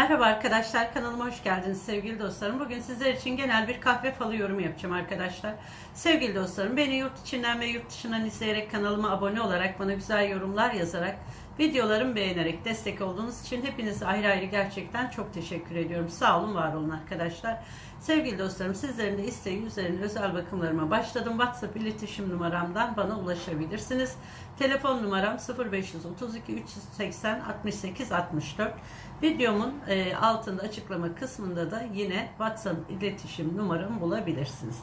Merhaba arkadaşlar kanalıma hoş geldiniz sevgili dostlarım. Bugün sizler için genel bir kahve falı yorumu yapacağım arkadaşlar. Sevgili dostlarım beni yurt içinden ve yurt dışından izleyerek kanalıma abone olarak bana güzel yorumlar yazarak videolarımı beğenerek destek olduğunuz için hepinize ayrı ayrı gerçekten çok teşekkür ediyorum. Sağ olun var olun arkadaşlar. Sevgili dostlarım sizlerin de isteği üzerine özel bakımlarıma başladım. WhatsApp iletişim numaramdan bana ulaşabilirsiniz. Telefon numaram 0532 380 68 64. Videomun e, altında açıklama kısmında da yine WhatsApp iletişim numaramı bulabilirsiniz.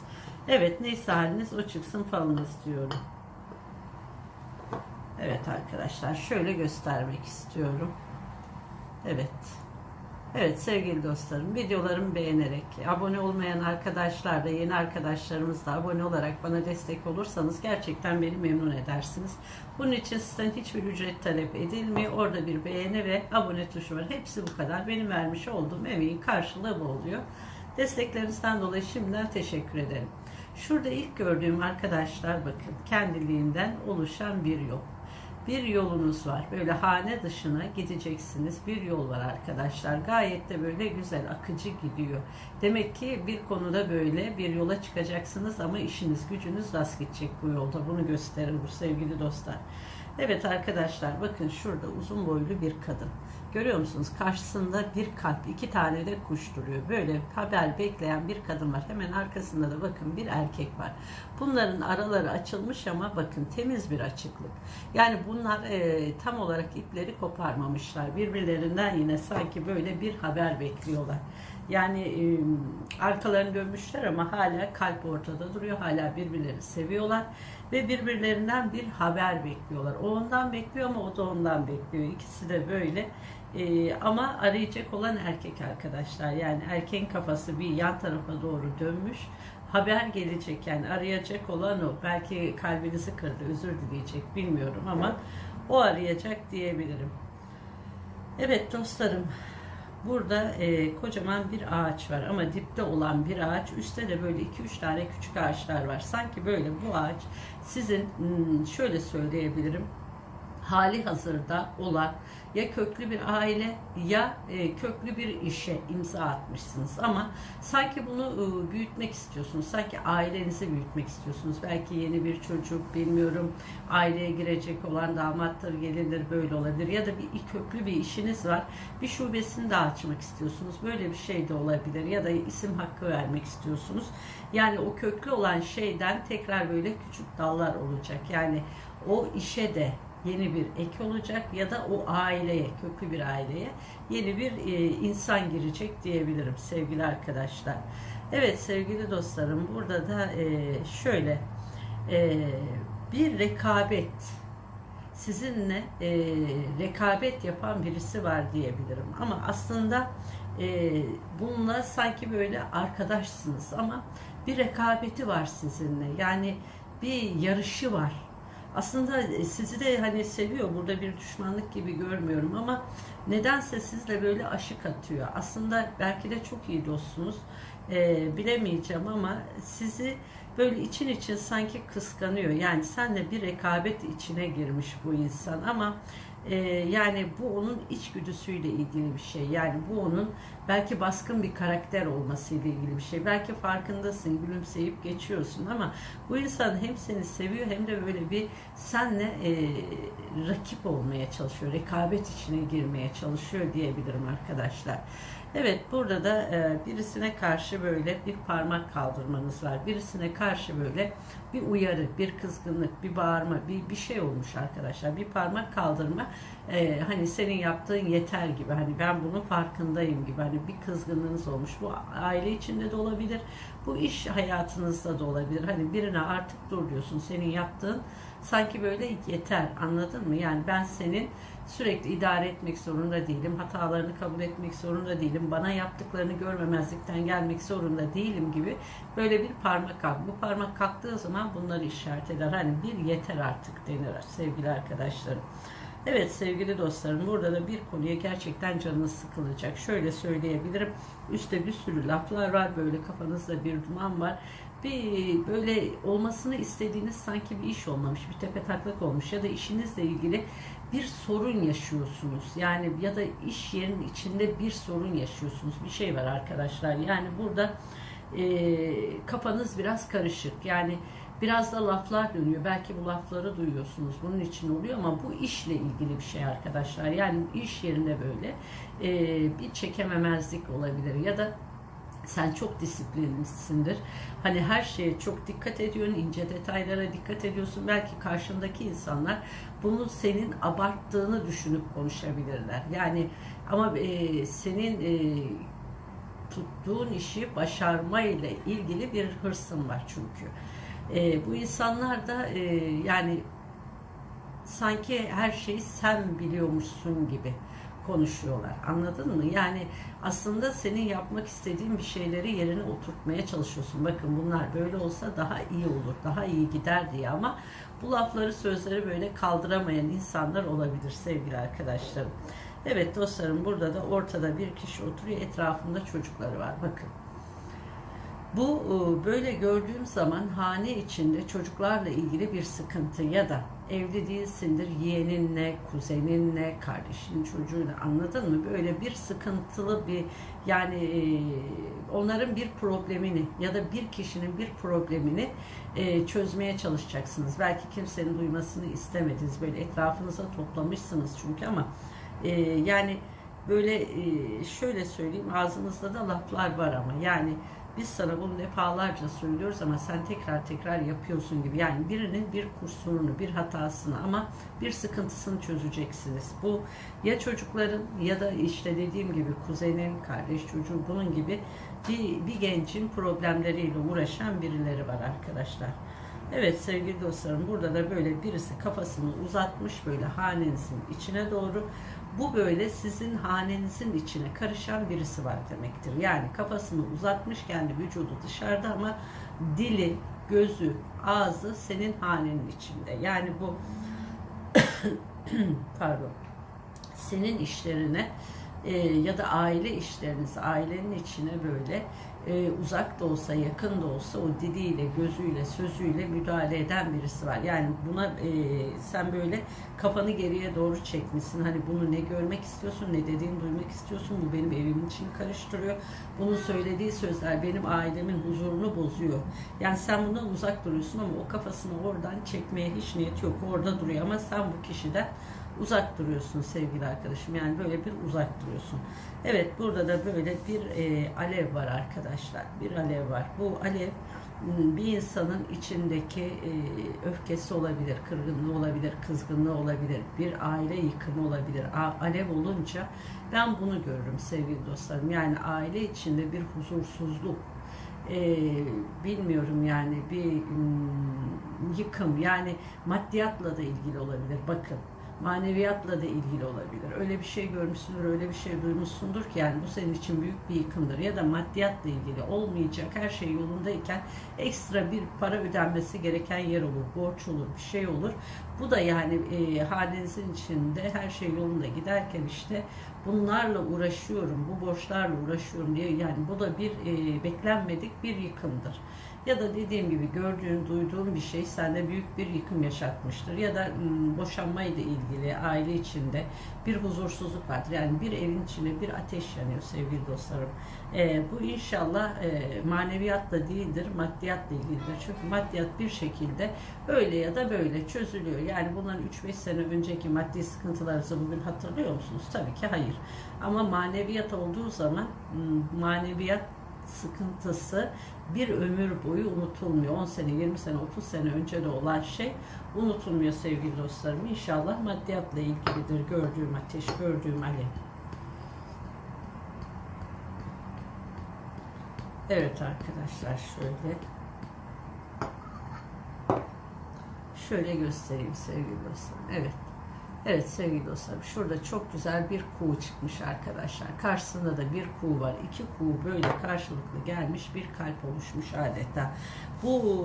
Evet neyse haliniz o çıksın falınız diyorum. Evet arkadaşlar şöyle göstermek istiyorum. Evet. Evet sevgili dostlarım videolarımı beğenerek abone olmayan arkadaşlar da yeni arkadaşlarımız da abone olarak bana destek olursanız gerçekten beni memnun edersiniz. Bunun için sizden hiçbir ücret talep edilmiyor. Orada bir beğeni ve abone tuşu var. Hepsi bu kadar. Benim vermiş olduğum emeğin karşılığı bu oluyor. Desteklerinizden dolayı şimdiden teşekkür ederim. Şurada ilk gördüğüm arkadaşlar bakın kendiliğinden oluşan bir yol bir yolunuz var. Böyle hane dışına gideceksiniz. Bir yol var arkadaşlar. Gayet de böyle güzel, akıcı gidiyor. Demek ki bir konuda böyle bir yola çıkacaksınız ama işiniz, gücünüz rast gidecek bu yolda. Bunu gösterir bu sevgili dostlar. Evet arkadaşlar bakın şurada uzun boylu bir kadın. Görüyor musunuz? Karşısında bir kalp, iki tane de kuş duruyor. Böyle haber bekleyen bir kadın var. Hemen arkasında da bakın bir erkek var. Bunların araları açılmış ama bakın temiz bir açıklık. Yani bunlar e, tam olarak ipleri koparmamışlar. Birbirlerinden yine sanki böyle bir haber bekliyorlar. Yani e, arkalarını dönmüşler ama hala kalp ortada duruyor. Hala birbirlerini seviyorlar ve birbirlerinden bir haber bekliyorlar. O ondan bekliyor ama o da ondan bekliyor. İkisi de böyle. E, ama arayacak olan erkek arkadaşlar. Yani erkeğin kafası bir yan tarafa doğru dönmüş. Haber gelecek yani arayacak olan o. Belki kalbinizi kırdı, özür dileyecek bilmiyorum ama o arayacak diyebilirim. Evet dostlarım Burada e, kocaman bir ağaç var ama dipte olan bir ağaç, üstte de böyle 2-3 tane küçük ağaçlar var. Sanki böyle bu ağaç sizin hmm, şöyle söyleyebilirim hali hazırda olan ya köklü bir aile ya e, köklü bir işe imza atmışsınız ama sanki bunu e, büyütmek istiyorsunuz. Sanki ailenizi büyütmek istiyorsunuz. Belki yeni bir çocuk bilmiyorum aileye girecek olan damattır gelindir böyle olabilir ya da bir köklü bir işiniz var. Bir şubesini de açmak istiyorsunuz. Böyle bir şey de olabilir ya da isim hakkı vermek istiyorsunuz. Yani o köklü olan şeyden tekrar böyle küçük dallar olacak. Yani o işe de yeni bir ek olacak ya da o aileye, köklü bir aileye yeni bir e, insan girecek diyebilirim sevgili arkadaşlar. Evet sevgili dostlarım burada da e, şöyle e, bir rekabet sizinle rekabet yapan birisi var diyebilirim. Ama aslında e, bununla sanki böyle arkadaşsınız ama bir rekabeti var sizinle. Yani bir yarışı var aslında e, sizi de hani seviyor. Burada bir düşmanlık gibi görmüyorum ama nedense sizle böyle aşık atıyor. Aslında belki de çok iyi dostsunuz. Ee, bilemeyeceğim ama sizi böyle için için sanki kıskanıyor. Yani senle bir rekabet içine girmiş bu insan ama e, yani bu onun içgüdüsüyle ilgili bir şey. Yani bu onun belki baskın bir karakter olmasıyla ilgili bir şey. Belki farkındasın, gülümseyip geçiyorsun ama bu insan hem seni seviyor hem de böyle bir senle e, rakip olmaya çalışıyor. Rekabet içine girmeye çalışıyor diyebilirim arkadaşlar. Evet burada da e, birisine karşı böyle bir parmak kaldırmanız var. Birisine karşı böyle bir uyarı, bir kızgınlık, bir bağırma, bir, bir şey olmuş arkadaşlar. Bir parmak kaldırma e, hani senin yaptığın yeter gibi. Hani ben bunun farkındayım gibi. Hani bir kızgınlığınız olmuş. Bu aile içinde de olabilir. Bu iş hayatınızda da olabilir. Hani birine artık dur diyorsun. Senin yaptığın sanki böyle yeter. Anladın mı? Yani ben senin sürekli idare etmek zorunda değilim. Hatalarını kabul etmek zorunda değilim. Bana yaptıklarını görmemezlikten gelmek zorunda değilim gibi böyle bir parmak kalk. Bu parmak kalktığı zaman bunları işaret eder. Hani bir yeter artık denir sevgili arkadaşlarım. Evet sevgili dostlarım burada da bir konuya gerçekten canınız sıkılacak. Şöyle söyleyebilirim. Üstte bir sürü laflar var. Böyle kafanızda bir duman var. bir böyle olmasını istediğiniz sanki bir iş olmamış, bir tepe taklak olmuş ya da işinizle ilgili bir sorun yaşıyorsunuz. Yani ya da iş yerinin içinde bir sorun yaşıyorsunuz. Bir şey var arkadaşlar. Yani burada e, kafanız biraz karışık. Yani biraz da laflar dönüyor. Belki bu lafları duyuyorsunuz. Bunun için oluyor ama bu işle ilgili bir şey arkadaşlar. Yani iş yerinde böyle e, bir çekememezlik olabilir ya da sen çok disiplinlisindir. Hani her şeye çok dikkat ediyorsun, ince detaylara dikkat ediyorsun. Belki karşındaki insanlar bunu senin abarttığını düşünüp konuşabilirler. Yani ama e, senin e, tuttuğun işi başarma ile ilgili bir hırsın var çünkü. E, bu insanlar da e, yani sanki her şeyi sen biliyormuşsun gibi konuşuyorlar. Anladın mı? Yani aslında senin yapmak istediğin bir şeyleri yerine oturtmaya çalışıyorsun. Bakın bunlar böyle olsa daha iyi olur, daha iyi gider diye ama bu lafları, sözleri böyle kaldıramayan insanlar olabilir sevgili arkadaşlarım. Evet dostlarım burada da ortada bir kişi oturuyor, etrafında çocukları var. Bakın. Bu e, böyle gördüğüm zaman hane içinde çocuklarla ilgili bir sıkıntı ya da evli değilsindir yeğeninle, kuzeninle, kardeşinin çocuğuyla anladın mı? Böyle bir sıkıntılı bir yani e, onların bir problemini ya da bir kişinin bir problemini e, çözmeye çalışacaksınız. Belki kimsenin duymasını istemediniz. Böyle etrafınıza toplamışsınız çünkü ama yani böyle şöyle söyleyeyim ağzınızda da laflar var ama yani biz sana bunu defalarca söylüyoruz ama sen tekrar tekrar yapıyorsun gibi. Yani birinin bir kusurunu, bir hatasını ama bir sıkıntısını çözeceksiniz. Bu ya çocukların ya da işte dediğim gibi kuzenin, kardeş çocuğu bunun gibi bir, bir gencin problemleriyle uğraşan birileri var arkadaşlar. Evet sevgili dostlarım burada da böyle birisi kafasını uzatmış böyle hanenizin içine doğru bu böyle sizin hanenizin içine karışan birisi var demektir. Yani kafasını uzatmış kendi vücudu dışarıda ama dili, gözü, ağzı senin hanenin içinde. Yani bu pardon senin işlerine e, ya da aile işleriniz, ailenin içine böyle e, uzak da olsa, yakın da olsa o diliyle, gözüyle, sözüyle müdahale eden birisi var. Yani buna e, sen böyle kafanı geriye doğru çekmişsin. Hani bunu ne görmek istiyorsun, ne dediğini duymak istiyorsun. Bu benim evimin içini karıştırıyor. Bunun söylediği sözler benim ailemin huzurunu bozuyor. Yani sen bundan uzak duruyorsun ama o kafasını oradan çekmeye hiç niyet yok. Orada duruyor ama sen bu kişiden uzak duruyorsun sevgili arkadaşım. Yani böyle bir uzak duruyorsun. Evet burada da böyle bir e, alev var arkadaşlar. Bir alev var. Bu alev hmm, bir insanın içindeki e, öfkesi olabilir, kırgınlığı olabilir, kızgınlığı olabilir, bir aile yıkımı olabilir. A, alev olunca ben bunu görürüm sevgili dostlarım. Yani aile içinde bir huzursuzluk, e, bilmiyorum yani bir yıkım yani maddiyatla da ilgili olabilir. Bakın maneviyatla da ilgili olabilir. Öyle bir şey görmüşsündür, öyle bir şey duymuşsundur ki yani bu senin için büyük bir yıkımdır. Ya da maddiyatla ilgili olmayacak her şey yolundayken ekstra bir para ödenmesi gereken yer olur, borç olur, bir şey olur. Bu da yani e, halinizin içinde her şey yolunda giderken işte bunlarla uğraşıyorum, bu borçlarla uğraşıyorum diye yani bu da bir e, beklenmedik bir yıkımdır. Ya da dediğim gibi gördüğün, duyduğun bir şey sende büyük bir yıkım yaşatmıştır. Ya da boşanmayla ilgili aile içinde bir huzursuzluk vardır. Yani bir evin içinde bir ateş yanıyor sevgili dostlarım. E, bu inşallah e, maneviyatla değildir, maddiyatla ilgilidir. Çünkü maddiyat bir şekilde öyle ya da böyle çözülüyor. Yani bundan 3-5 sene önceki maddi sıkıntılarınızı bugün hatırlıyor musunuz? Tabii ki hayır. Ama maneviyat olduğu zaman maneviyat sıkıntısı bir ömür boyu unutulmuyor. 10 sene, 20 sene, 30 sene önce de olan şey unutulmuyor sevgili dostlarım. İnşallah maddiyatla ilgilidir gördüğüm ateş, gördüğüm alev. Evet arkadaşlar şöyle şöyle göstereyim sevgili dostlarım. Evet. Evet sevgili dostlarım şurada çok güzel bir kuğu çıkmış arkadaşlar. Karşısında da bir kuğu var. İki kuğu böyle karşılıklı gelmiş bir kalp oluşmuş adeta. Bu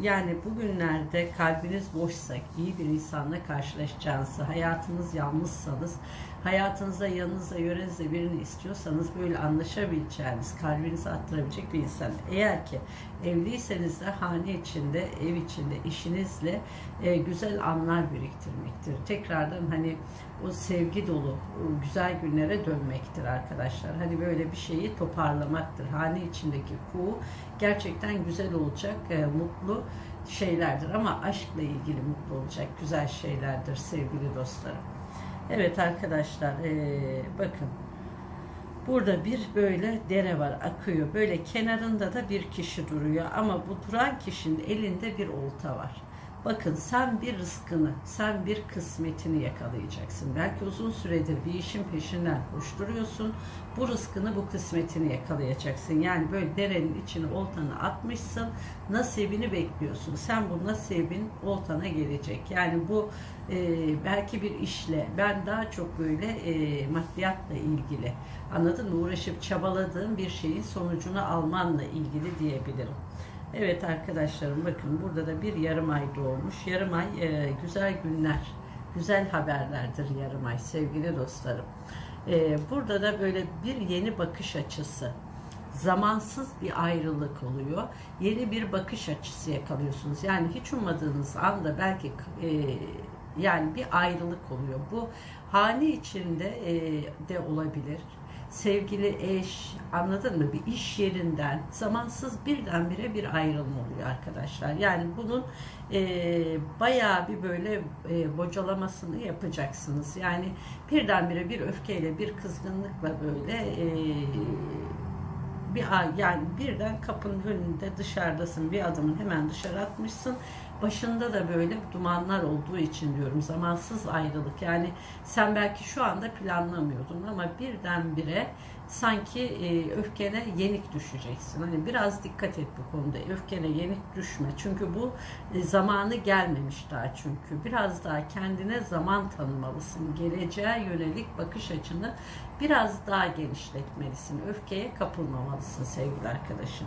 yani bugünlerde kalbiniz boşsa iyi bir insanla karşılaşacağınızı, hayatınız yalnızsanız hayatınızda, yanınızda, yörenizde birini istiyorsanız böyle anlaşabileceğiniz, kalbinizi attırabilecek bir insan. Eğer ki evliyseniz de hane içinde, ev içinde, işinizle e, güzel anlar biriktirmektir. Tekrardan hani o sevgi dolu, o güzel günlere dönmektir arkadaşlar. Hani böyle bir şeyi toparlamaktır. Hane içindeki kuğu gerçekten güzel olacak, e, mutlu şeylerdir. Ama aşkla ilgili mutlu olacak güzel şeylerdir sevgili dostlarım. Evet arkadaşlar eee, bakın burada bir böyle dere var akıyor. Böyle kenarında da bir kişi duruyor ama bu duran kişinin elinde bir olta var. Bakın sen bir rızkını, sen bir kısmetini yakalayacaksın. Belki uzun süredir bir işin peşinden koşturuyorsun. Bu rızkını, bu kısmetini yakalayacaksın. Yani böyle derenin içine oltanı atmışsın. Nasibini bekliyorsun. Sen bu nasibin oltana gelecek. Yani bu e, belki bir işle, ben daha çok böyle e, maddiyatla ilgili, anladın mı? Uğraşıp çabaladığın bir şeyin sonucunu almanla ilgili diyebilirim. Evet arkadaşlarım bakın burada da bir yarım ay doğmuş. Yarım ay e, güzel günler, güzel haberlerdir yarım ay sevgili dostlarım. E, burada da böyle bir yeni bakış açısı, zamansız bir ayrılık oluyor. Yeni bir bakış açısı yakalıyorsunuz. Yani hiç ummadığınız anda belki e, yani bir ayrılık oluyor. Bu hane içinde e, de olabilir sevgili eş, anladın mı? Bir iş yerinden zamansız birdenbire bir ayrılma oluyor arkadaşlar. Yani bunun e, bayağı bir böyle e, bocalamasını yapacaksınız. Yani birdenbire bir öfkeyle, bir kızgınlıkla böyle e, bir yani birden kapının önünde dışarıdasın bir adımın hemen dışarı atmışsın başında da böyle dumanlar olduğu için diyorum zamansız ayrılık yani sen belki şu anda planlamıyordun ama birdenbire sanki e, öfkene yenik düşeceksin. Hani biraz dikkat et bu konuda. Öfkene yenik düşme. Çünkü bu e, zamanı gelmemiş daha çünkü. Biraz daha kendine zaman tanımalısın. Geleceğe yönelik bakış açını biraz daha genişletmelisin. Öfkeye kapılmamalısın sevgili arkadaşım.